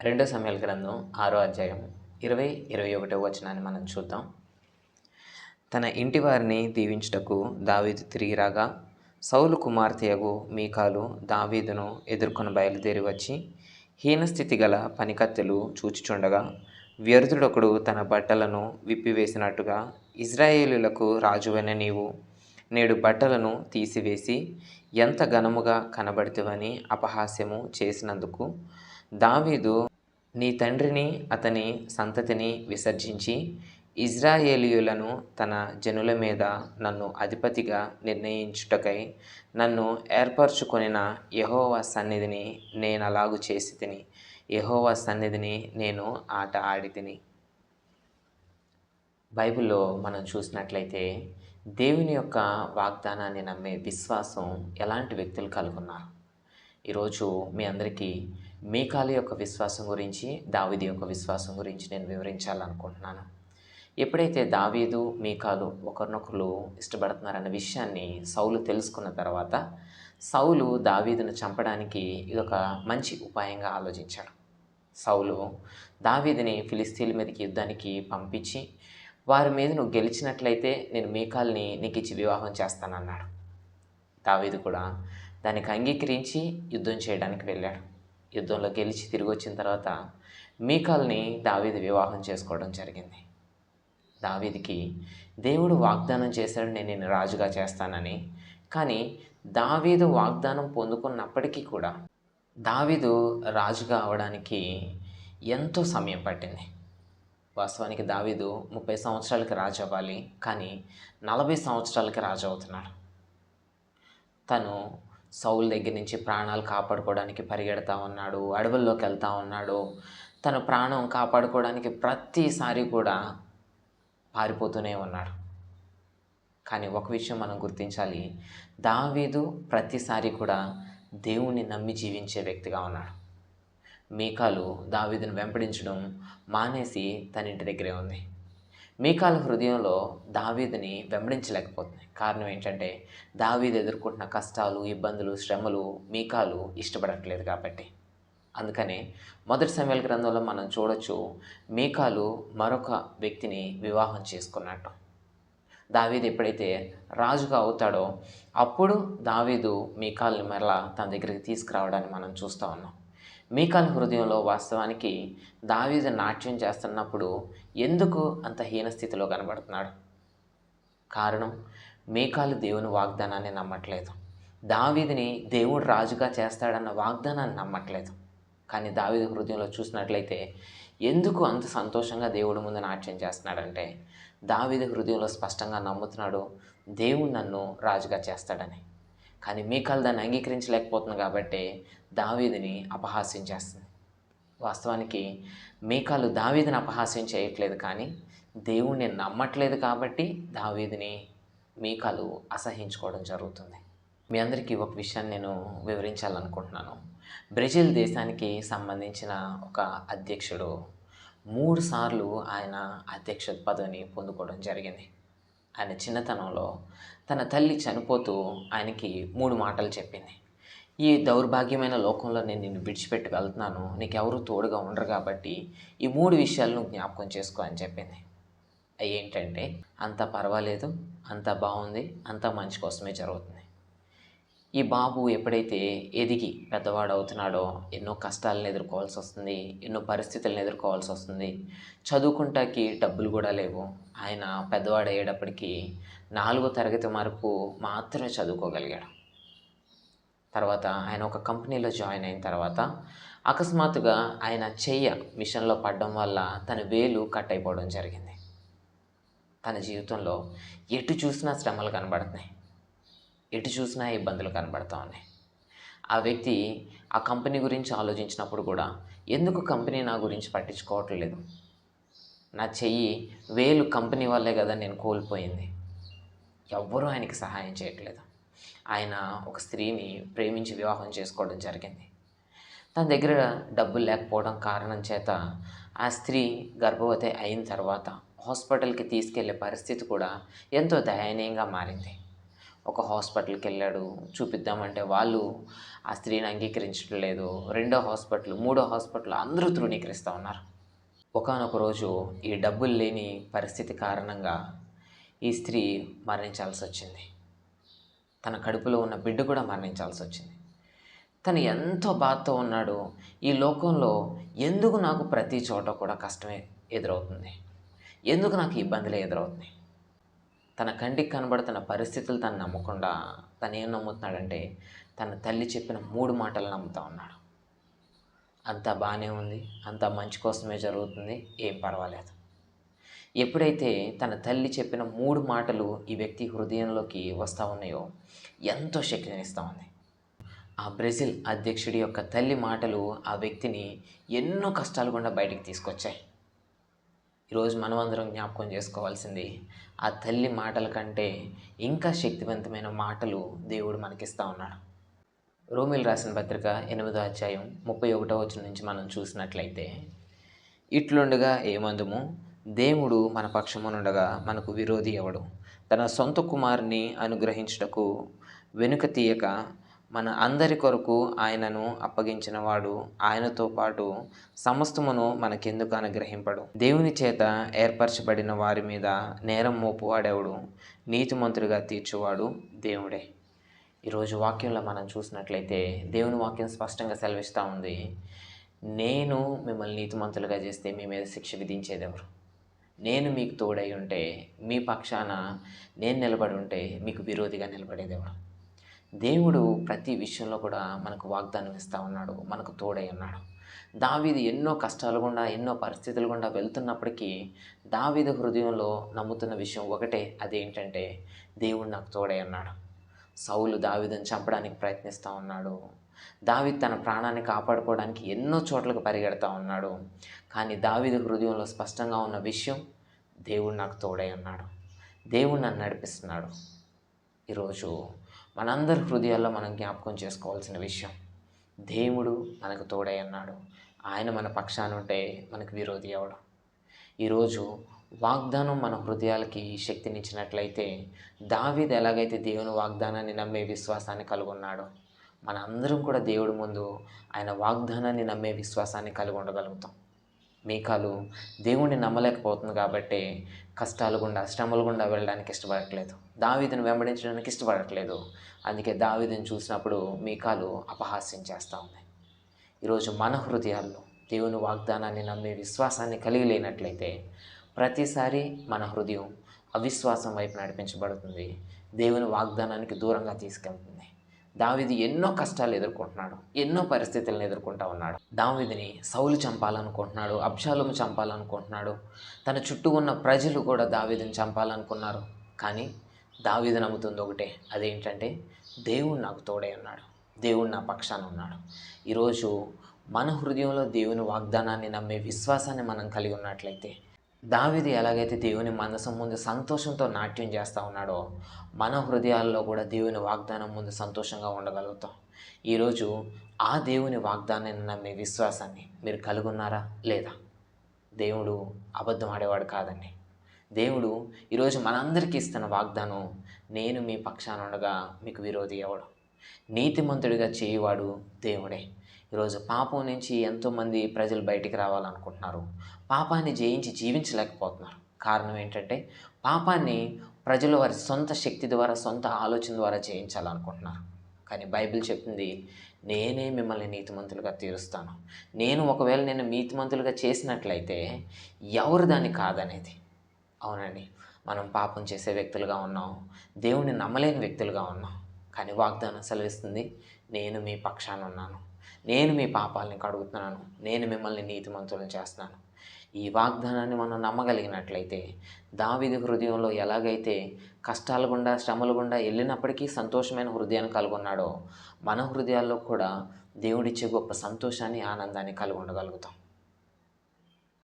రెండో సమయాల గ్రంథం ఆరో అధ్యాయం ఇరవై ఇరవై ఒకటో వచనాన్ని మనం చూద్దాం. తన ఇంటి వారిని దీవించుటకు దావీదు తిరిగి రాగా సౌలు కుమార్తెయగు మీకాలు దావీదును ఎదుర్కొని బయలుదేరి వచ్చి హీనస్థితి గల పనికత్తెలు చూచిచుండగా వ్యర్థుడొకడు తన బట్టలను విప్పివేసినట్టుగా ఇజ్రాయేలులకు రాజువైన నీవు నేడు బట్టలను తీసివేసి ఎంత ఘనముగా కనబడుతువని అపహాస్యము చేసినందుకు దావీదు నీ తండ్రిని అతని సంతతిని విసర్జించి ఇజ్రాయేలీయులను తన జనుల మీద నన్ను అధిపతిగా నిర్ణయించుటకై నన్ను ఏర్పరచుకొనిన యహోవా సన్నిధిని నేను అలాగు చేసి తిని యహోవా సన్నిధిని నేను ఆట ఆడి తిని. బైబిల్లో మనం చూసినట్లయితే దేవుని యొక్క వాగ్దానాన్ని నమ్మే విశ్వాసం ఎలాంటి వ్యక్తులు కలుగున్నారు? ఈరోజు మీ అందరికీ మీకాలి యొక్క విశ్వాసం గురించి దావీది యొక్క విశ్వాసం గురించి నేను వివరించాలనుకుంటున్నాను. ఎప్పుడైతే దావీదు మీకాలు ఒకరినొకరు ఇష్టపడుతున్నారన్న విషయాన్ని సౌలు తెలుసుకున్న తర్వాత సౌలు దావీదును చంపడానికి ఇదొక మంచి ఉపాయంగా ఆలోచించాడు. సౌలు దావీదుని ఫిలిస్తీన్ల మీదకి యుద్ధానికి పంపించి వారి మీద నువ్వు గెలిచినట్లయితే నేను మీకాల్ని నీకు ఇచ్చి వివాహం చేస్తానన్నాడు. దావీదు కూడా దానికి అంగీకరించి యుద్ధం చేయడానికి వెళ్ళాడు. యుద్ధంలో గెలిచి తిరిగి వచ్చిన తర్వాత మీకాల్ని దావీది వివాహం చేసుకోవడం జరిగింది. దావీదికి దేవుడు వాగ్దానం చేశాడు నేను నేను రాజుగా చేస్తానని. కానీ దావీదు వాగ్దానం పొందుకున్నప్పటికీ కూడా దావీదు రాజుగా అవడానికి ఎంతో సమయం పట్టింది. వాస్తవానికి దావీదు ముప్పై సంవత్సరాలకి రాజు అవ్వాలి కానీ నలభై సంవత్సరాలకి రాజు అవుతున్నాడు తను సౌల్ దగ్గర నుంచి ప్రాణాలు కాపాడుకోవడానికి పరిగెడతా ఉన్నాడు అడవుల్లోకి వెళ్తా ఉన్నాడు. తన ప్రాణం కాపాడుకోవడానికి ప్రతిసారి కూడా పారిపోతూనే ఉన్నాడు. కానీ ఒక విషయం మనం గుర్తించాలి. దావీదు ప్రతిసారి కూడా దేవుణ్ణి నమ్మి జీవించే వ్యక్తిగా ఉన్నాడు. మీకాలు దావీదును వెంపడించడం మానేసి తన ఇంటి దగ్గరే ఉంది. మీకాల హృదయంలో దావీదుని వెంబడించలేకపోతున్నాయి. కారణం ఏంటంటే దావీదు ఎదుర్కొంటున్న కష్టాలు ఇబ్బందులు శ్రమలు మీకాలు ఇష్టపడట్లేదు కాబట్టి. అందుకనే మొదటి సమయాల గ్రంథంలో మనం చూడొచ్చు మీకాలు మరొక వ్యక్తిని వివాహం చేసుకున్నట్టు. దావీదు ఎప్పుడైతే రాజుగా అవుతాడో అప్పుడు దావీదు మీకాల్ని మరలా తన దగ్గరికి తీసుకురావడాన్ని మనం చూస్తూ ఉన్నాం. మీకాల్ హృదయంలో వాస్తవానికి దావీదు నాట్యం చేస్తున్నప్పుడు ఎందుకు అంత హీన స్థితిలో కనబడుతున్నాడు? కారణం మీకాలు దేవుని వాగ్దానాన్ని నమ్మట్లేదు. దావీదిని దేవుడు రాజుగా చేస్తాడన్న వాగ్దానాన్ని నమ్మట్లేదు. కానీ దావీదు హృదయంలో చూసినట్లయితే ఎందుకు అంత సంతోషంగా దేవుడి ముందు నాట్యం చేస్తున్నాడంటే దావీద హృదయంలో స్పష్టంగా నమ్ముతున్నాడు దేవుడు నన్ను రాజుగా చేస్తాడని. కానీ మీకాలు దాన్ని అంగీకరించలేకపోతుంది కాబట్టి దావీదిని అపహాస్యం చేస్తుంది. వాస్తవానికి మీకాలు దావీదిని అపహాస్యం చేయట్లేదు కానీ దేవుణ్ణి నమ్మట్లేదు కాబట్టి దావీదిని మీకాలు అసహించుకోవడం జరుగుతుంది. మీ అందరికీ ఒక విషయాన్ని నేను వివరించాలనుకుంటున్నాను. బ్రెజిల్ దేశానికి సంబంధించిన ఒక అధ్యక్షుడు మూడు సార్లు ఆయన అధ్యక్ష పదవిని పొందుకోవడం జరిగింది. ఆయన చిన్నతనంలో తన తల్లి చనిపోతూ ఆయనకి మూడు మాటలు చెప్పింది. ఈ దౌర్భాగ్యమైన లోకంలో నేను నిన్ను విడిచిపెట్టి వెళ్తున్నాను. నీకెవరూ తోడుగా ఉండరు కాబట్టి ఈ మూడు విషయాలను జ్ఞాపకం చేసుకో అని చెప్పింది. అవి ఏంటంటే అంత పర్వాలేదు. అంత బాగుంది. అంతా మంచి కోసమే జరుగుతుంది. ఈ బాబు ఎప్పుడైతే ఎదిగి పెద్దవాడు అవుతున్నాడో ఎన్నో కష్టాలను ఎదుర్కోవాల్సి వస్తుంది ఎన్నో పరిస్థితులను ఎదుర్కోవాల్సి వస్తుంది. చదువుకుంటాకి డబ్బులు కూడా లేవు. ఆయన పెద్దవాడు అయ్యేటప్పటికీ నాలుగో తరగతి వరకు మాత్రమే చదువుకోగలిగాడు. తర్వాత ఆయన ఒక కంపెనీలో జాయిన్ అయిన తర్వాత అకస్మాత్తుగా ఆయన చెయ్య మిషన్లో పడడం వల్ల తన వేలు కట్ అయిపోవడం జరిగింది. తన జీవితంలో ఎటు చూసినా శ్రమలు కనబడుతున్నాయి. ఎటు చూసినా ఇబ్బందులు కనబడతా ఉన్నాయి. ఆ వ్యక్తి ఆ కంపెనీ గురించి ఆలోచించినప్పుడు కూడా ఎందుకు కంపెనీ నా గురించి పట్టించుకోవట్లేదు? నా చెయ్యి వేలు కంపెనీ వల్లే కదా నేను కోల్పోయింది. ఎవ్వరూ ఆయనకి సహాయం చేయట్లేదు. ఆయన ఒక స్త్రీని ప్రేమించి వివాహం చేసుకోవడం జరిగింది. తన దగ్గర డబ్బులు లేకపోవడం కారణం చేత ఆ స్త్రీ గర్భవతి అయిన తర్వాత హాస్పిటల్కి తీసుకెళ్ళే పరిస్థితి కూడా ఎంతో దయనీయంగా మారింది. ఒక హాస్పిటల్కి వెళ్ళాడు చూపిద్దామంటే వాళ్ళు ఆ స్త్రీని అంగీకరించడం లేదు. రెండో హాస్పిటల్ మూడో హాస్పిటల్ అందరూ తృణీకరిస్తూ ఉన్నారు. ఒకానొక రోజు ఈ డబ్బులు లేని పరిస్థితి కారణంగా ఈ స్త్రీ మరణించాల్సి వచ్చింది తన కడుపులో ఉన్న బిడ్డ కూడా మరణించాల్సి వచ్చింది తను ఎంతో బాధతో ఉన్నాడు. ఈ లోకంలో ఎందుకు నాకు ప్రతి చోట కూడా కష్టమే ఎదురవుతుంది? ఎందుకు నాకు ఇబ్బందులే ఎదురవుతున్నాయి? తన కంటికి కనబడుతున్న పరిస్థితులు తను నమ్మకుండా తను ఏం నమ్ముతున్నాడంటే తన తల్లి చెప్పిన మూడు మాటలు నమ్ముతా ఉన్నాడు. అంతా బాగానే ఉంది అంతా మంచి కోసమే జరుగుతుంది ఏం పర్వాలేదు. ఎప్పుడైతే తన తల్లి చెప్పిన మూడు మాటలు ఈ వ్యక్తి హృదయంలోకి వస్తూ ఉన్నాయో ఎంతో శక్తినిస్తూ ఉంది. ఆ బ్రెజిల్ అధ్యక్షుడి యొక్క తల్లి మాటలు ఆ వ్యక్తిని ఎన్నో కష్టాలు గుండా బయటికి తీసుకొచ్చాయి. ఈరోజు మనం అందరం జ్ఞాపకం చేసుకోవాల్సింది ఆ తల్లి మాటల కంటే ఇంకా శక్తివంతమైన మాటలు దేవుడు మనకిస్తూ ఉన్నాడు. రోమిల్ రాసిన పత్రిక ఎనిమిదో అధ్యాయం ముప్పై ఒకటో వచ్చిన నుంచి మనం చూసినట్లయితే ఇట్లుండగా ఏమందుము? దేవుడు మన పక్షమునుండగా మనకు విరోధి ఎవడు? తన సొంత కుమారుని అనుగ్రహించుటకు వెనుక తీయక మన అందరి కొరకు ఆయనను అప్పగించిన వాడు ఆయనతో పాటు సమస్తమును మనకెందుకు అనుగ్రహింపడు? దేవుని చేత ఏర్పరచబడిన వారి మీద నేరం మోపువాడెవడు నీతిమంతుడిగా తీర్చువాడు దేవుడే. ఈరోజు వాక్యంలో మనం చూసినట్లయితే దేవుని వాక్యం స్పష్టంగా సెలవిస్తూ ఉంది. నేను మిమ్మల్ని నీతిమంతులుగా చేస్తే మీ మీద శిక్ష విధించేది ఎవరు నేను మీకు తోడై ఉంటే మీ పక్షాన నేను నిలబడి ఉంటే మీకు విరోధిగా నిలబడేదెవరు? దేవుడు ప్రతి విషయంలో కూడా మనకు వాగ్దానం ఇస్తూ ఉన్నాడు మనకు తోడై ఉన్నాడు. దావీది ఎన్నో కష్టాలు గుండా ఎన్నో పరిస్థితులు గుండా వెళ్తున్నప్పటికీ దావీది హృదయంలో నమ్ముతున్న విషయం ఒకటే అదేంటంటే దేవుడు నాకు తోడై ఉన్నాడు. సౌలు దావీదని చంపడానికి ప్రయత్నిస్తూ ఉన్నాడు. దావీద్ తన ప్రాణాన్ని కాపాడుకోవడానికి ఎన్నో చోట్లకు పరిగెడతా ఉన్నాడు. కానీ దావీదు హృదయంలో స్పష్టంగా ఉన్న విషయం దేవుడు నాకు తోడై ఉన్నాడు. దేవుడు నన్ను నడిపిస్తున్నాడు. ఈరోజు మనందరి హృదయాల్లో మనం జ్ఞాపకం చేసుకోవాల్సిన విషయం దేవుడు మనకు తోడై అన్నాడు ఆయన మన పక్షాన ఉంటే మనకు విరోధి అవడం ఈరోజు వాగ్దానం మన హృదయాలకి శక్తినిచ్చినట్లయితే దావీద్ ఎలాగైతే దేవుని వాగ్దానాన్ని నమ్మే విశ్వాసాన్ని కలుగొన్నాడో మన అందరం కూడా దేవుడి ముందు ఆయన వాగ్దానాన్ని నమ్మే విశ్వాసాన్ని కలిగి ఉండగలుగుతాం. మీకాలు దేవుణ్ణి నమ్మలేకపోతుంది కాబట్టి కష్టాలు గుండా శ్రమలు గుండా వెళ్ళడానికి ఇష్టపడట్లేదు. దావీదును వెంబడించడానికి ఇష్టపడట్లేదు. అందుకే దావీదును చూసినప్పుడు మీకాలు అపహాస్యం చేస్తూ ఉంది ఈరోజు మన హృదయాల్లో దేవుని వాగ్దానాన్ని నమ్మే విశ్వాసాన్ని కలిగి లేనట్లయితే ప్రతిసారి మన హృదయం అవిశ్వాసం వైపు నడిపించబడుతుంది. దేవుని వాగ్దానానికి దూరంగా తీసుకెళ్తుంది. దావిది ఎన్నో కష్టాలు ఎదుర్కొంటున్నాడు ఎన్నో పరిస్థితులను ఎదుర్కొంటూ ఉన్నాడు. దావిదిని సౌలు చంపాలనుకుంటున్నాడు అబ్షాలోము చంపాలనుకుంటున్నాడు. తన చుట్టూ ఉన్న ప్రజలు కూడా దావిదిని చంపాలనుకున్నారు. కానీ దావిది నమ్ముతుంది ఒకటే అదేంటంటే దేవుడు నాకు తోడే ఉన్నాడు దేవుడు నా పక్షాన ఉన్నాడు. ఈరోజు మన హృదయంలో దేవుని వాగ్దానాన్ని నమ్మే విశ్వాసాన్ని మనం కలిగి ఉన్నట్లయితే దావిది ఎలాగైతే దేవుని మనసం ముందు సంతోషంతో నాట్యం చేస్తూ ఉన్నాడో మన హృదయాల్లో కూడా దేవుని వాగ్దానం ముందు సంతోషంగా ఉండగలుగుతాం. ఈరోజు ఆ దేవుని వాగ్దానాన్ని నమ్మే విశ్వాసాన్ని మీరు కలుగున్నారా? లేదా? దేవుడు అబద్ధం ఆడేవాడు కాదండి. దేవుడు ఈరోజు మనందరికీ ఇస్తున్న వాగ్దానం నేను మీ పక్షాన ఉండగా మీకు విరోధి ఎవడు? నీతిమంతుడిగా చేయవాడు దేవుడే. ఈరోజు పాపం నుంచి ఎంతోమంది ప్రజలు బయటికి రావాలనుకుంటున్నారు. పాపాన్ని జయించి జీవించలేకపోతున్నారు. కారణం ఏంటంటే పాపాన్ని ప్రజలు వారి సొంత శక్తి ద్వారా సొంత ఆలోచన ద్వారా జయించాలనుకుంటున్నారు. కానీ బైబిల్ చెప్పింది నేనే మిమ్మల్ని నీతిమంతులుగా తీరుస్తాను. నేను ఒకవేళ నేను నీతిమంతులుగా చేసినట్లయితే ఎవరు దాన్ని కాదనేది? అవునండి మనం పాపం చేసే వ్యక్తులుగా ఉన్నాం. దేవుణ్ణి నమ్మలేని వ్యక్తులుగా ఉన్నాం. కానీ వాగ్దానం సెలవిస్తుంది నేను మీ పక్షాన ఉన్నాను. నేను మీ పాపాలని కడుగుతున్నాను నేను మిమ్మల్ని నీతిమంతులను చేస్తున్నాను. ఈ వాగ్దానాన్ని మనం నమ్మగలిగినట్లయితే దావిది హృదయంలో ఎలాగైతే కష్టాల గుండా శ్రమల గుండా వెళ్ళినప్పటికీ సంతోషమైన హృదయాన్ని కలుగున్నాడో మన హృదయాల్లో కూడా దేవుడిచ్చే గొప్ప సంతోషాన్ని ఆనందాన్ని కలిగి ఉండగలుగుతాం